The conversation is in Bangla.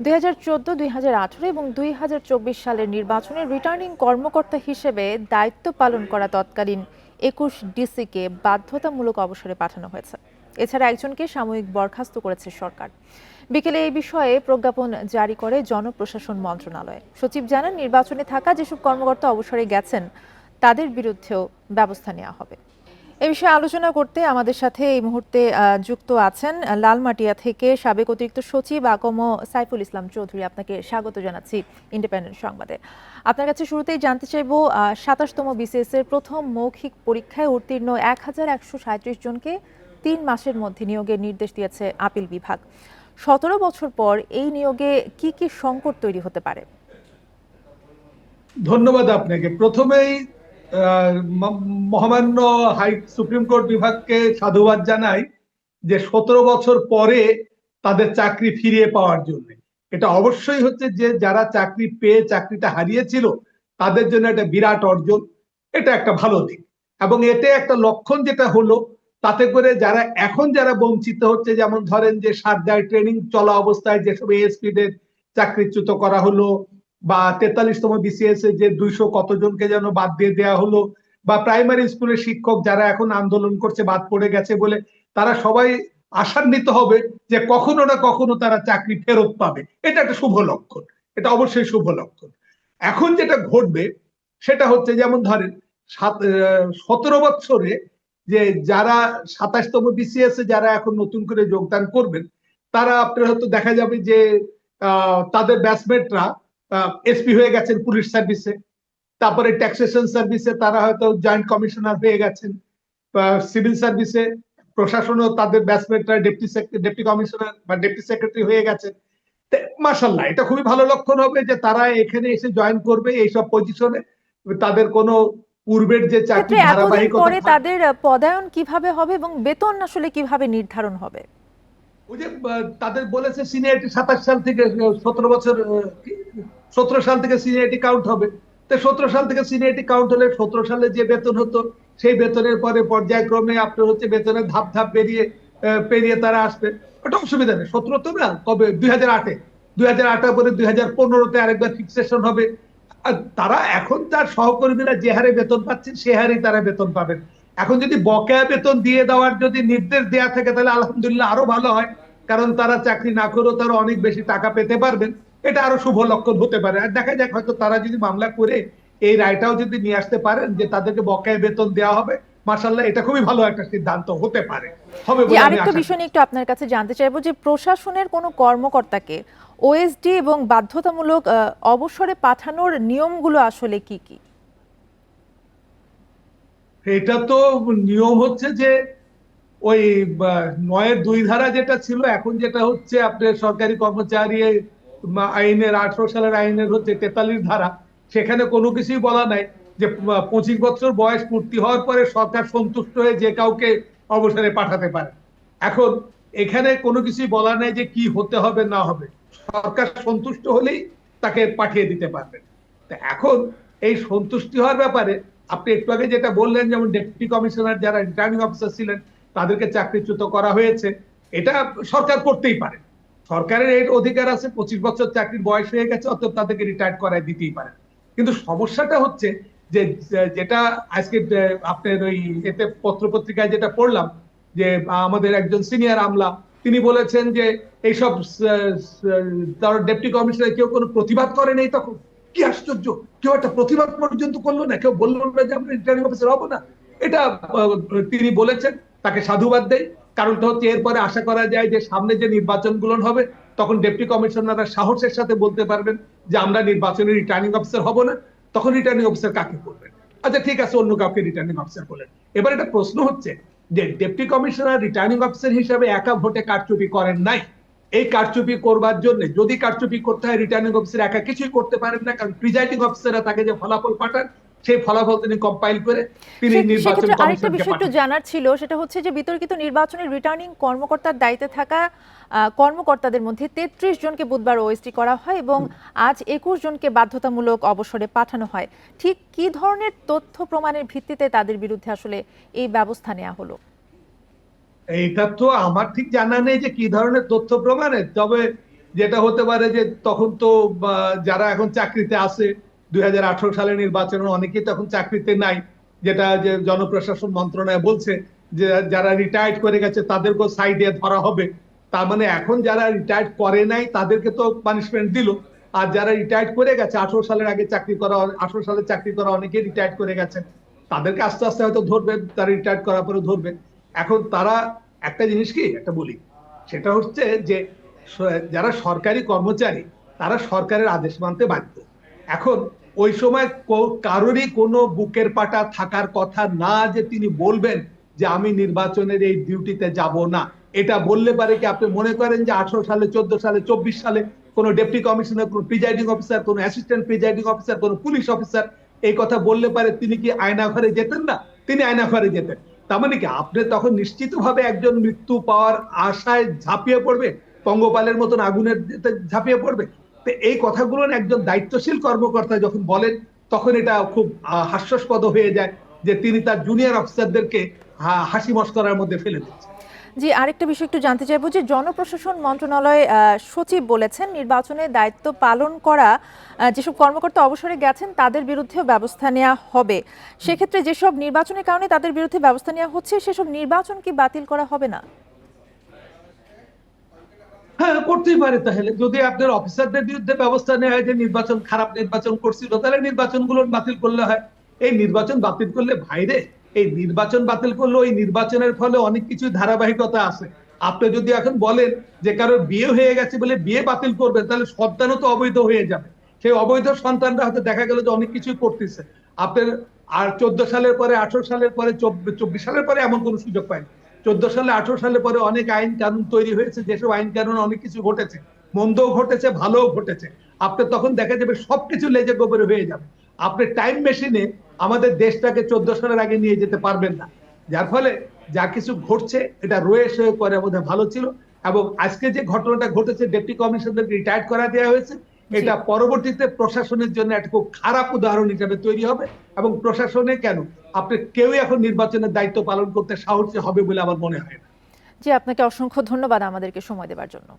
দুই হাজার চোদ্দ, দুই হাজার আঠারো এবং দুই হাজার চব্বিশ সালের নির্বাচনে রিটার্নিং কর্মকর্তা হিসেবে দায়িত্ব পালন করা তৎকালীন একুশ ডিসিকে বাধ্যতামূলক অবসরে পাঠানো হয়েছে। এছাড়া একজনকে সাময়িক বরখাস্ত করেছে সরকার। বিকেলে এই বিষয়ে প্রজ্ঞাপন জারি করে জনপ্রশাসন মন্ত্রণালয়। সচিব জানান, নির্বাচনে থাকা যেসব কর্মকর্তা অবসরে গেছেন, তাদের বিরুদ্ধেও ব্যবস্থা নেওয়া হবে। এ বিষয়ে আলোচনা করতে আমাদের সাথে এই মুহূর্তে যুক্ত আছেন লালমাটিয়া থেকে সাবেক অতিরিক্ত সচিব আকম সাইফুল ইসলাম চৌধুরী আপনাকে স্বাগত জানাচ্ছি ইন্ডিপেন্ডেন্ট সংবাদে। আপনার কাছে শুরুতেই জানতে চাইব সাতাশতম বিসিএস এর প্রথম মৌখিক পরীক্ষায় উত্তীর্ণ এক হাজার একশো সাঁত্রিশ জনকে তিন মাসের মধ্যে নিয়োগের নির্দেশ দিয়েছে আপিল বিভাগ। সতেরো বছর পর এই নিয়োগে কি কি সংকট তৈরি হতে পারে? ধন্যবাদ আপনাকে। প্রথমেই মহামান্য হাই, সুপ্রিম কোর্ট বিভাগকে সাধুবাদ জানাই যে সতেরো বছর পরে তাদের চাকরি ফিরিয়ে পাওয়ার জন্য। এটা অবশ্যই হচ্ছে যে যারা চাকরি পেয়ে চাকরিটা হারিয়েছিল, তাদের জন্য একটা বিরাট অর্জন। এটা একটা ভালো দিক। এবং এতে একটা লক্ষণ যেটা হলো, তাতে করে যারা এখন যারা বঞ্চিত হচ্ছে, যেমন ধরেন যে সারদায় ট্রেনিং চলা অবস্থায় যেসব এএসপি দের চাকরিচ্যুত করা হলো বা তেতাল্লিশতম বিসিএস এ যে দুইশো কতজনকে যেন বাদ দিয়ে দেওয়া হলো, বা প্রাইমারি স্কুলের শিক্ষক যারা এখন আন্দোলন করছে, বাদ পড়ে গেছে বলে তারা সবাই আশান্বিত হবে যে কখনো না কখনো তারা চাকরি ফেরত পাবে। এটা একটা শুভ লক্ষণ। এটা অবশ্যই শুভ লক্ষণ। এখন যেটা ঘটবে, সেটা হচ্ছে যেমন ধরেন, সাত সতেরো বছরে যে যারা সাতাশতম বিসিএস এ যারা এখন নতুন করে যোগদান করবেন, তারা আপনার হয়তো দেখা যাবে যে তাদের ব্যাচমেটরা এসপি হয়ে গেছেন পুলিশ সার্ভিসে। তারপরে ট্যাক্সেশন সার্ভিসে তারা হয়তো জয়েন্ট কমিশনার হয়ে গেছেন। সিভিল সার্ভিসে প্রশাসনও তাদের ব্যাচমেটরা ডেপুটি ডেপুটি কমিশনার বা ডেপুটি সেক্রেটারি হয়ে গেছেন। মাসাল্লাহ এটা খুবই ভালো লক্ষণ হবে যে তারা এখানে এসে জয়েন করবে এইসব পজিশনে তাদের কোনো পূর্বের যে চাকরি ধারাবাহিকতা পরে তাদের পদায়ন কীভাবে হবে এবং বেতন আসলে কীভাবে নির্ধারণ হবে? ওই যে তাদের বলেছে সিনিয়রিটি সাতাশ সাল থেকে সতেরো বছর সতেরো সাল থেকে সিনিয়রিটি কাউন্ট হবে। তো সতেরো সাল থেকে সিনিয়রিটি কাউন্ট হলে সতেরো সালে যে বেতন হতো, সেই বেতনের পরে পর্যায়ক্রমে আপনার হচ্ছে বেতনের ধাপ ধাপ বেরিয়ে পেরিয়ে তারা আসবে। ওটা অসুবিধা নেই। সতেরো তো না, কবে? দুই হাজার আটে। দুই হাজার আটের পরে দুই হাজার পনেরোতে আরেকবার ফিক্সেশন হবে। আর তারা এখন তার সহকর্মীরা যে হারে বেতন পাচ্ছেন, সে হারেই তারা বেতন পাবেন। এখন যদি বকেয়া বেতন দিয়ে দেওয়ার যদি নির্দেশ দেওয়া থাকে, তাহলে আলহামদুলিল্লাহ আরও ভালো হয়। কারণ তারা চাকরি না করেও তারা অনেক বেশি টাকা পেতে পারবেন। এটা আরও শুভ লক্ষণ হতে পারে। আর দেখা যাক হয়তো তারা যদি মামলা করে এই রায়টাও যদি নিয়ে আসতে পারেন যে তাদেরকে বকেয়া বেতন দেওয়া হবে মার্শাল্লাহ এটা খুবই ভালো একটা সিদ্ধান্ত হতে পারে। হবে বলে আরেকটা বিষয় নিয়ে একটু আপনার কাছে জানতে চাইব যে প্রশাসনের কোনো কর্মকর্তাকে ওএসডি এবং বাধ্যতামূলক অবসরে পাঠানোর নিয়মগুলো আসলে কি কি? এটা তো নিয়ম হচ্ছে যে ওই নয়ের দুই ধারা যেটা ছিল এখন যেটা হচ্ছে আপনার সরকারি কর্মচারী আইনের আঠারো সালের আইনের হচ্ছে তেতাল্লিশ ধারা, সেখানে কোনো কিছুই বলা নাই যে পঁচিশ বছর বয়স পূর্তি হওয়ার পরে সরকার সন্তুষ্ট হয়ে যে কাউকে অবসরে পাঠাতে পারে। এখন এখানে কোনো কিছুই বলা নাই যে কি হতে হবে, না হবে। সরকার সন্তুষ্ট হলেই তাকে পাঠিয়ে দিতে পারবেন এখন এই সন্তুষ্টি হওয়ার ব্যাপারে আপনি একটু আগে যেটা বললেন, যেমন ডেপুটি কমিশনার যারা রিটার্নিং অফিসার ছিলেন, তাদেরকে চাকরিচ্যুত করা হয়েছে। এটা সরকার করতেই পারে। সরকারের এর অধিকার আছে, পঁচিশ বছর চাকরির বয়স হয়ে গেছে, অতএব তাদেরকে রিটায়ার করায় দিতেই পারে। কিন্তু সমস্যাটা হচ্ছে যে যেটা আজকে আপনার ওই এতে পত্র পত্রিকায় যেটা পড়লাম, যে, আমাদের একজন সিনিয়র আমলা, তিনি বলেছেন যে, এইসব তার ডেপুটি কমিশনার কেউ কোনো প্রতিবাদ করে নেই তখন? কি আশ্চর্য! কেউ একটা প্রতিবাদ পর্যন্ত করল না, কেউ বলল না যে আমরা রিটার্নিং অফিসার হব না। এটা তিনি বলেছেন, তাকে সাধুবাদ দেয় কারণটা হচ্ছে এরপরে আশা করা যায় যে সামনে যে নির্বাচনগুলো হবে, তখন ডেপুটি কমিশনাররা সাহসের সাথে বলতে পারবেন যে আমরা নির্বাচনে রিটার্নিং অফিসার হব না। তখন রিটার্নিং অফিসার কাকে করবেন আচ্ছা ঠিক আছে, অন্য কাউকে রিটার্নিং অফিসার বলেন। এবার এটা প্রশ্ন হচ্ছে যে ডেপুটি কমিশনার রিটার্নিং অফিসার হিসাবে একা ভোটে কারচুপি করেন নাই। এই কারচুপি করবার জন্য যদি কারচুপি করতে হয় রিটার্নিং অফিসার একা কিছুই করতে পারেন না, কারণ প্রিজাইডিং অফিসাররা তাকে যে ফলাফল পাঠান সেই ফলাফল তিনি কম্পাইল করে তিনি নির্বাচন আরেকটা বিষয় একটু জানার ছিল সেটা হচ্ছে যে বিতর্কিত নির্বাচনের রিটার্নিং কর্মকর্তার দায়িত্বে থাকা কর্মকর্তাদের মধ্যে তেত্রিশ জনকে বুধবার ওএসটি করা হয় এবং আজ একুশ জনকে বাধ্যতামূলক অবসরে পাঠানো হয়। ঠিক কি ধরনের তথ্য প্রমাণের ভিত্তিতে তাদের বিরুদ্ধে আসলে এই ব্যবস্থা নেওয়া হলো? এইটা তো আমার ঠিক জানা নেই যে কি ধরনের তথ্য প্রমাণের। তবে যেটা হতে পারে যে তখন তো যারা এখন চাকরিতে আছে দুই সালের নির্বাচনে অনেকেই তখন চাকরিতে নাই, যেটা যে জনপ্রশাসন মন্ত্রণালয় বলছে যে যারা রিটায়ার্ড করে গেছে তাদেরকেও সাইডে ধরা হবে। তার মানে এখন যারা রিটায়ার্ড করে নাই তাদেরকে তো পানিশমেন্ট দিল। আর যারা রিটায়ার্ড করে গেছে, আঠারো সালের আগে চাকরি করা, আঠারো সালে চাকরি করা অনেকে রিটায়ার্ড করে গেছে। তাদেরকে আস্তে আস্তে হয়তো ধরবে, তারা রিটায়ার্ড করার পরে ধরবে। এখন তারা, একটা জিনিস কি, একটা বলি, সেটা হচ্ছে যে যারা সরকারি কর্মচারী, তারা সরকারের আদেশ মানতে বাধ্য। এখন ওই সময় কারোরই কোনো বুকের পাটা থাকার কথা না যে তিনি বলবেন যে আমি নির্বাচনের এই ডিউটিতে যাব না। এটা বললে পারে কি আপনি মনে করেন যে আঠারো সালে, চোদ্দ সালে, চব্বিশ সালে কোনো ডেপুটি কমিশনার, কোনো প্রিজাইডিং অফিসার, কোনো অ্যাসিস্ট্যান্ট প্রিজাইডিং অফিসার, কোনো পুলিশ অফিসার এই কথা বললে পারে তিনি কি আয়না ঘরে যেতেন না? তিনি আয়না ঘরে যেতেন। তার মানে কি আপনি তখন নিশ্চিতভাবে একজন মৃত্যু পাওয়ার আশায় ঝাঁপিয়ে পড়বে? পঙ্গপালের মতন আগুনের ঝাঁপিয়ে পড়বে? এই কথাগুলো একজন দায়িত্বশীল কর্মকর্তা যখন বলেন, তখন এটা খুব হাস্যাস্পদ হয়ে যায় যে তিনি তার জুনিয়র অফিসারদেরকে হাসি মস্করার মধ্যে ফেলে দিচ্ছেন জি, আরেকটা বিষয় একটু জানতে চাইব যে জনপ্রশাসন মন্ত্রণালয় সচিব বলেছেন নির্বাচনে দায়িত্ব পালন করা যেসব কর্মকর্তা অবসরে গেছেন তাদের বিরুদ্ধেও ব্যবস্থা নেওয়া হবে। সেক্ষেত্রে যেসব নির্বাচনের কারণে তাদের বিরুদ্ধে ব্যবস্থা নেওয়া হচ্ছে, সেসব নির্বাচন কি বাতিল করা হবে না? হ্যাঁ করতেই পারে তাহলে। যদি আপনার অফিসারদের বিরুদ্ধে ব্যবস্থা নেওয়া হয় যে নির্বাচন খারাপ নির্বাচন করছিল, তাহলে নির্বাচনগুলো বাতিল করলে হয়। এই নির্বাচন বাতিল করলে ভাইরে এই নির্বাচন বাতিল করলে ওই নির্বাচনের ফলে অনেক কিছু ধারাবাহিকতা আছে। আপনি যদি এখন বলেন যে কারোর বিয়ে হয়ে গেছে বলে বিয়ে বাতিল করবেন তাহলে সন্তানও তো অবৈধ হয়ে যাবে। সেই অবৈধ সন্তানরা হয়তো দেখা গেল যে অনেক কিছুই করতেছে। আপনার আর চোদ্দ সালের পরে, আঠারো সালের পরে, চব্বিশ সালের পরে এমন কোনো সুযোগ পায়নি। চোদ্দ সালে, আঠারো সালে পরে অনেক আইন কানুন তৈরি হয়েছে, যেসব আইন কানুন অনেক কিছু ঘটেছে। মন্দও ঘটেছে, ভালোও ঘটেছে। আপনি তখন দেখা যাবে সবকিছু লেজে গোবরে হয়ে যাবে। আপনি টাইম মেশিনে আমাদের দেশটাকে চোদ্দ সালের আগে নিয়ে যেতে পারবেন না। যার ফলে যা কিছু ঘটছে, এটা রয়ে সয়ে করে বোধহয় ভালো ছিল। এবং আজকে যে ঘটনাটা ঘটেছে ডেপুটি কমিশনারকে রিটায়ার্ড করা দেওয়া হয়েছে। এটা পরবর্তীতে প্রশাসনের জন্য একটা খুব খারাপ উদাহরণ হিসাবে তৈরি হবে এবং প্রশাসনে কেন? আপনি কেউ এখন নির্বাচনের দায়িত্ব পালন করতে সাহসী হবে বলে আমার মনে হয় না। জি আপনাকে অসংখ্য ধন্যবাদ আমাদেরকে সময় দেওয়ার জন্য।